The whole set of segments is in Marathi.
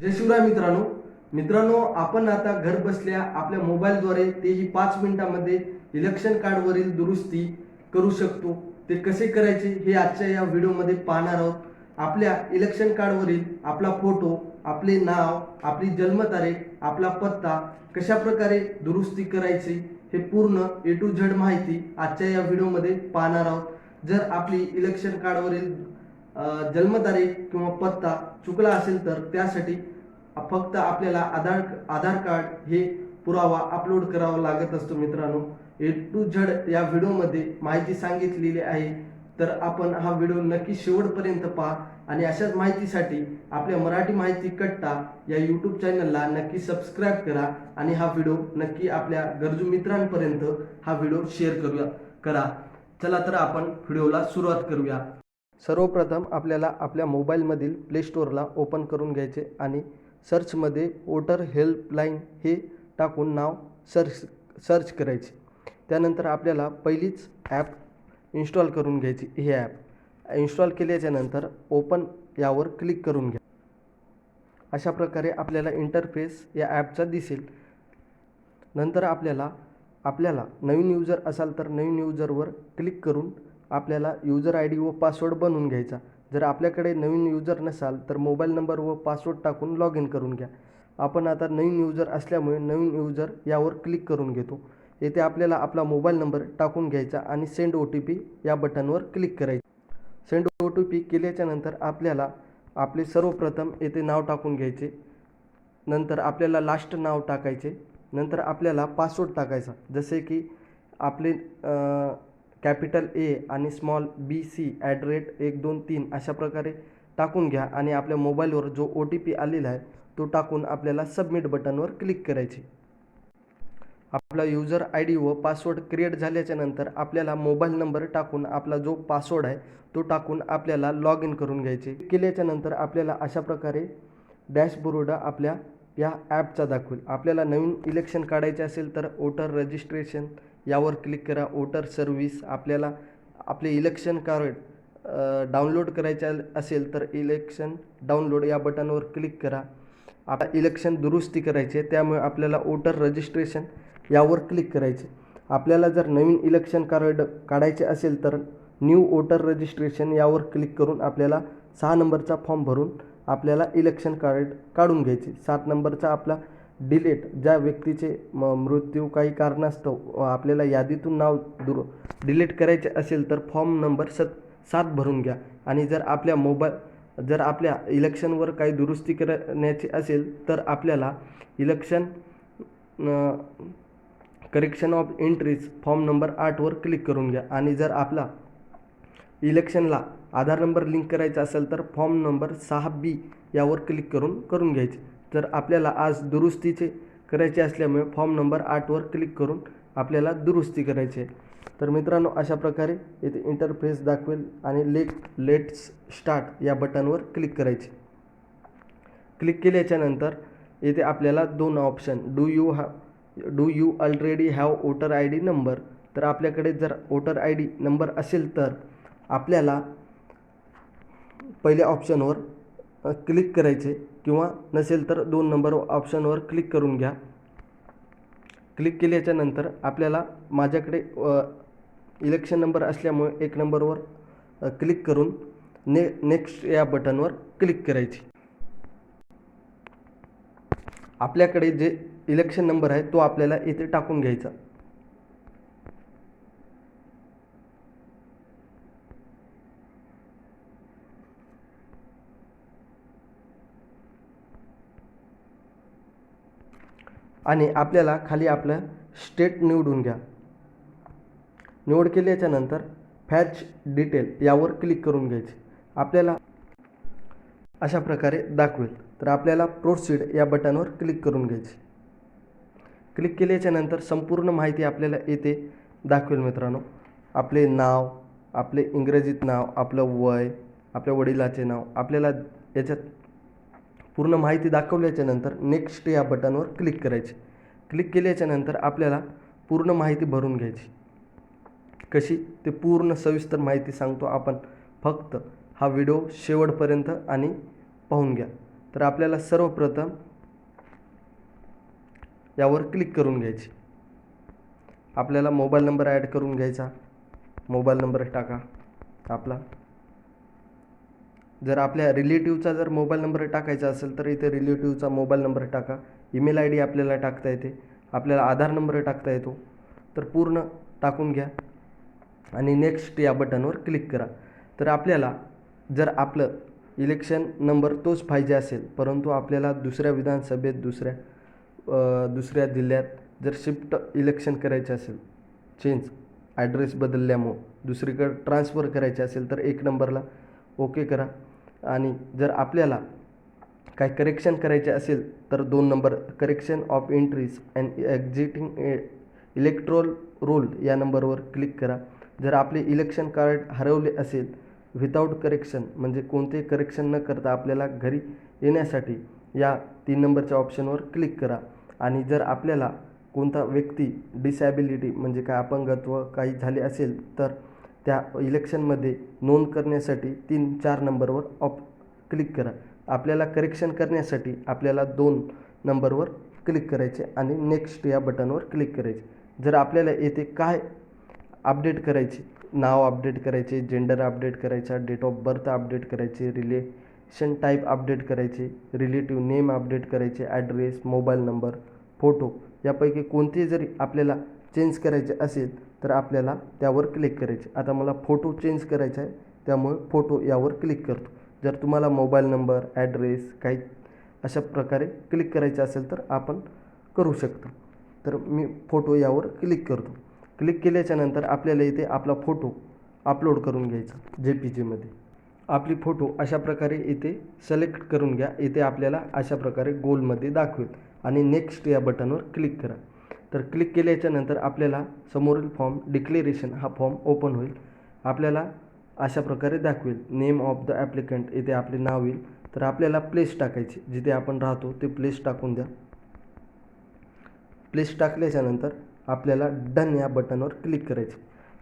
जय शिवराय मित्रांनो. मित्रांनो आपण आता घर बसल्या आपल्या मोबाईलद्वारे तेही पाच मिनिटांमध्ये इलेक्शन कार्डवरील दुरुस्ती करू शकतो. ते कसे करायचे हे आजच्या या व्हिडिओमध्ये पाहणार आहोत. आपल्या इलेक्शन कार्डवरील आपला फोटो आपले नाव आपली जन्मतारीख आपला पत्ता कशा प्रकारे दुरुस्ती करायची हे पूर्ण ए टू झेड माहिती आजच्या या व्हिडिओमध्ये पाहणार आहोत. जर आपली इलेक्शन कार्डवरील जन्मतारीख किंवा पत्ता चुकला असेल तर त्यासाठी फक्त आपल्याला आधार आधार कार्ड हे पुरावा अपलोड करावा लागत असतो मित्रांनो. ए टू झड या व्हिडिओमध्ये माहिती सांगितलेली आहे. तर आपण हा व्हिडिओ नक्की शेवटपर्यंत पहा आणि अशाच माहितीसाठी आपल्या मराठी माहिती कट्टा या यूट्यूब चॅनलला नक्की सबस्क्राईब करा आणि हा व्हिडिओ नक्की आपल्या गरजू मित्रांपर्यंत हा व्हिडिओ शेअर करूया करा. चला तर आपण व्हिडिओला सुरुवात करूया. सर्वप्रथम आपल्याला आपल्या मोबाईलमधील प्ले स्टोअरला ओपन करून घ्यायचे आणि सर्चमध्ये वोटर हेल्पलाईन हे टाकून नाव सर्च सर्च करायचे. त्यानंतर आपल्याला पहिलीच ॲप इन्स्टॉल करून घ्यायची हे ॲप. इन्स्टॉल केल्याच्यानंतर ओपन यावर क्लिक करून घ्या. अशा प्रकारे आपल्याला इंटरफेस या ॲपचा दिसेल. नंतर आपल्याला आपल्याला नवीन युजर असाल तर नवीन युजरवर क्लिक करून आपल्याला युजर आय डी व पासवर्ड बनवून घ्यायचा. जर आपल्याकडे नवीन युजर नसाल तर मोबाईल नंबर व पासवर्ड टाकून लॉग इन करून घ्या. आपण आता नवीन युजर असल्यामुळे नवीन युजर यावर क्लिक करून घेतो. येथे आपल्याला आपला मोबाईल नंबर टाकून घ्यायचा आणि सेंड ओ टी पी या बटनवर क्लिक करायचे. सेंड ओ टी पी केल्याच्यानंतर आपल्याला आपले सर्वप्रथम येथे नाव टाकून घ्यायचे. नंतर आपल्याला लास्ट नाव टाकायचे. नंतर आपल्याला पासवर्ड टाकायचा. जसे की आपले कॅपिटल ए आणि small B C at rate एक दोन तीन अशा प्रकारे टाकून घ्या आणि आपल्या मोबाईलवर जो ओ टी पी आलेला आहे तो टाकून आपल्याला सबमिट बटनवर क्लिक करायचे. आपला युजर आय डी व पासवर्ड क्रिएट झाल्याच्यानंतर आपल्याला मोबाईल नंबर टाकून आपला जो पासवर्ड आहे तो टाकून आपल्याला लॉग इन करून घ्यायचे. केल्याच्यानंतर आपल्याला अशा प्रकारे डॅशबोर्ड आपल्या या ॲपचा दाखवेल. आपल्याला नवीन इलेक्शन काढायचे असेल तर वोटर रजिस्ट्रेशन यावर क्लिक करा. वोटर सर्व्हिस आपल्याला आपले इलेक्शन कार्ड डाउनलोड करायचे असेल तर इलेक्शन डाउनलोड या बटनवर क्लिक करा. आता इलेक्शन दुरुस्ती करायचे त्यामुळे आपल्याला वोटर रजिस्ट्रेशन यावर क्लिक करायचे. आपल्याला जर नवीन इलेक्शन कार्ड काढायचे असेल तर न्यू वोटर रजिस्ट्रेशन यावर क्लिक करून आपल्याला सहा नंबरचा फॉर्म भरून आपल्याला इलेक्शन कार्ड काढून घ्यायचे. सात नंबरचा आपला डिलेट ज्या व्यक्तीचे म मृत्यू काही कारणास्तव आपल्याला यादीतून नाव दुर डिलीट करायचे असेल तर फॉर्म नंबर सत सात भरून घ्या. आणि जर आपल्या मोबाईल जर आपल्या इलेक्शनवर काही दुरुस्ती करण्याची असेल तर आपल्याला election correction of entries form number आठवर क्लिक करून घ्या. आणि जर आपला इलेक्शनला आधार नंबर लिंक करायचा असेल तर फॉर्म नंबर सहा बी यावर क्लिक करून करून घ्यायचे. जर आपल्याला आज दुरुस्तीचे करायचे असल्यामुळे फॉर्म नंबर आठवर क्लिक करून आपल्याला दुरुस्ती करायची आहे. तर मित्रांनो अशा प्रकारे येथे इंटरफेस दाखवेल आणि लेट लेट्स स्टार्ट या बटनवर क्लिक करायचे. क्लिक केल्याच्यानंतर येथे आपल्याला दोन ऑप्शन डू यू हा do you already have voter I D number तर आपल्याकडे जर वोटर आय डी नंबर असेल तर आपल्याला पहिल्या ऑप्शनवर क्लिक करायचे किंवा नसेल तर दोन नंबर ऑप्शनवर क्लिक करून घ्या. क्लिक केल्याच्यानंतर आपल्याला माझ्याकडे इलेक्शन नंबर असल्यामुळे एक नंबरवर क्लिक करून ने नेक्स्ट या बटनवर क्लिक करायची. आपल्याकडे जे इलेक्शन नंबर आहे तो आपल्याला इथे टाकून घ्यायचा. आणि आपल्याला खाली आपलं स्टेट निवडून घ्या. निवड केल्याच्यानंतर फॅच डिटेल यावर क्लिक करून घ्यायचे. आपल्याला अशा प्रकारे दाखवेल. तर आपल्याला प्रोसीड या बटनवर क्लिक करून घ्यायचे. क्लिक केल्याच्यानंतर संपूर्ण माहिती आपल्याला येते दाखवेल मित्रांनो. आपले नाव आपले इंग्रजीत नाव आपलं वय आपल्या वडिलाचे नाव आपल्याला याच्यात पूर्ण माहिती दाखवल्याच्या नंतर नेक्स्ट या बटनवर क्लिक करायचे. क्लिक केल्याच्यानंतर आपल्याला पूर्ण माहिती भरून घ्यायची. कशी? ते पूर्ण सविस्तर माहिती सांगतो आपण. फक्त हा व्हिडिओ शेवटपर्यंत आणि पाहून घ्या. तर आपल्याला सर्वप्रथम यावर क्लिक करून घ्यायची. आपल्याला मोबाईल नंबर ॲड करून घ्यायचा. मोबाईल नंबर टाका. आपला जर आपल्या रिलेटिव्हचा जर मोबाईल नंबर टाकायचा असेल तर इथे रिलेटिव्हचा मोबाईल नंबर टाका. ईमेल आय डी आपल्याला टाकता येते. आपल्याला आधार नंबर टाकता येतो. तर पूर्ण टाकून घ्या. आणि नेक्स्ट या बटनवर क्लिक करा. तर आपल्याला जर आपलं इलेक्शन नंबर तोच पाहिजे असेल परंतु आपल्याला दुसऱ्या विधानसभेत दुसऱ्या दुसऱ्या जिल्ह्यात जर शिफ्ट इलेक्शन करायचे असेल चेंज ॲड्रेस बदलल्यामुळं दुसरीकडे ट्रान्सफर करायचे असेल तर एक नंबरला ओके करा. आणि जर आपल्याला काय करेक्शन करायचे असेल तर दोन number correction of entries and existing electoral roll या नंबरवर क्लिक करा. जर आपले इलेक्शन कार्ड हरवले असेल विदाऊट करेक्शन म्हणजे कोणते करेक्शन न करता आपल्याला घरी येण्यासाठी या तीन नंबरच्या ऑप्शनवर क्लिक करा. आणि जर आपल्याला कोणता व्यक्ती डिसॅबिलिटी म्हणजे काय अपंगत्व काही झाले असेल तर त्या इलेक्शनमध्ये नोंद करण्यासाठी तीन चार नंबरवर ऑप क्लिक करा. आपल्याला करेक्शन करण्यासाठी आपल्याला दोन नंबरवर क्लिक करायचे आणि नेक्स्ट या बटनवर क्लिक करायचे. जर आपल्याला येथे काय अपडेट करायचे नाव अपडेट करायचे जेंडर अपडेट करायचा डेट ऑफ बर्थ अपडेट करायचे रिलेशन टाईप अपडेट करायचे रिलेटिव्ह नेम अपडेट करायचे ॲड्रेस मोबाईल नंबर फोटो यापैकी कोणते जरी आपल्याला चेंज करायचे असेल तर आपल्याला त्यावर क्लिक करायचे. आता मला फोटो चेंज करायचा आहे त्यामुळे फोटो यावर क्लिक करतो. जर तुम्हाला मोबाईल नंबर ॲड्रेस काही अशा प्रकारे क्लिक करायचे असेल तर आपण करू शकतो. तर मी फोटो यावर क्लिक करतो. क्लिक केल्याच्यानंतर आपल्याला इथे आपला फोटो अपलोड करून घ्यायचा जे पी जीमध्ये आपली फोटो अशा प्रकारे इथे सिलेक्ट करून घ्या. इथे आपल्याला अशा प्रकारे गोलमध्ये दाखवेल. आणि नेक्स्ट या बटनवर क्लिक करा. तर क्लिक केल्याच्यानंतर आपल्याला समोरील फॉर्म डिक्लेरेशन हा फॉर्म ओपन होईल. आपल्याला अशा प्रकारे दाखवेल. नेम ऑफ द ॲप्लिकंट इथे आपले नाव येईल. तर आपल्याला प्लेस टाकायची. जिथे आपण राहतो ते प्लेस टाकून द्या. प्लेस टाकल्याच्यानंतर आपल्याला डन या बटनवर क्लिक करायचे.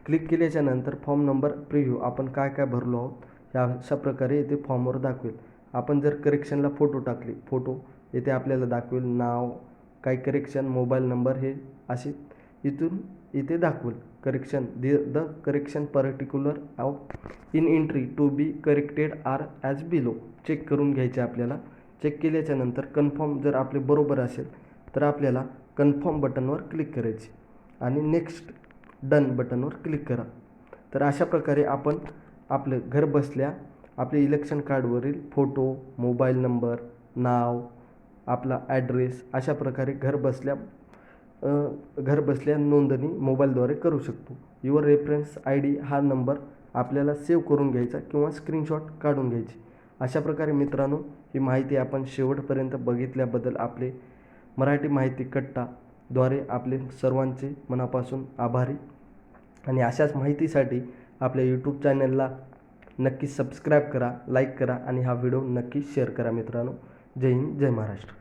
क्लिक केल्याच्यानंतर फॉर्म नंबर प्रिव्ह्यू आपण काय काय भरलो आहोत या अशा प्रकारे इथे फॉर्मवर दाखवेल. आपण जर करेक्शनला फोटो टाकले फोटो इथे आपल्याला दाखवेल नाव काय करेक्शन मोबाईल नंबर हे असे इथून इथे दाखवेल. Correction the the correction particular of in entry to be corrected are as below check करून घ्यायचे आपल्याला. चेक केल्याच्यानंतर कन्फर्म जर आपले बरोबर असेल तर आपल्याला कन्फर्म बटनवर क्लिक करायचे. आणि नेक्स्ट डन बटनवर क्लिक करा. तर अशा प्रकारे आपण आपलं घर बसल्या आपले इलेक्शन कार्डवरील फोटो मोबाईल नंबर नाव आपला ॲड्रेस अशा प्रकारे घर बसल्या घर बसल्या नोंदणी मोबाईलद्वारे करू शकतो. युअर रेफरन्स आय डी हा नंबर आपल्याला सेव्ह करून घ्यायचा किंवा स्क्रीनशॉट काढून घ्यायची. अशा प्रकारे मित्रांनो ही माहिती आपण शेवटपर्यंत बघितल्याबद्दल आपले मराठी माहिती कट्टाद्वारे आपले सर्वांचे मनापासून आभारी. आणि अशाच माहितीसाठी आपल्या यूट्यूब चॅनलला नक्की सबस्क्राईब करा लाईक करा आणि हा व्हिडिओ नक्की शेअर करा मित्रांनो. जय हिंद जय महाराष्ट्र.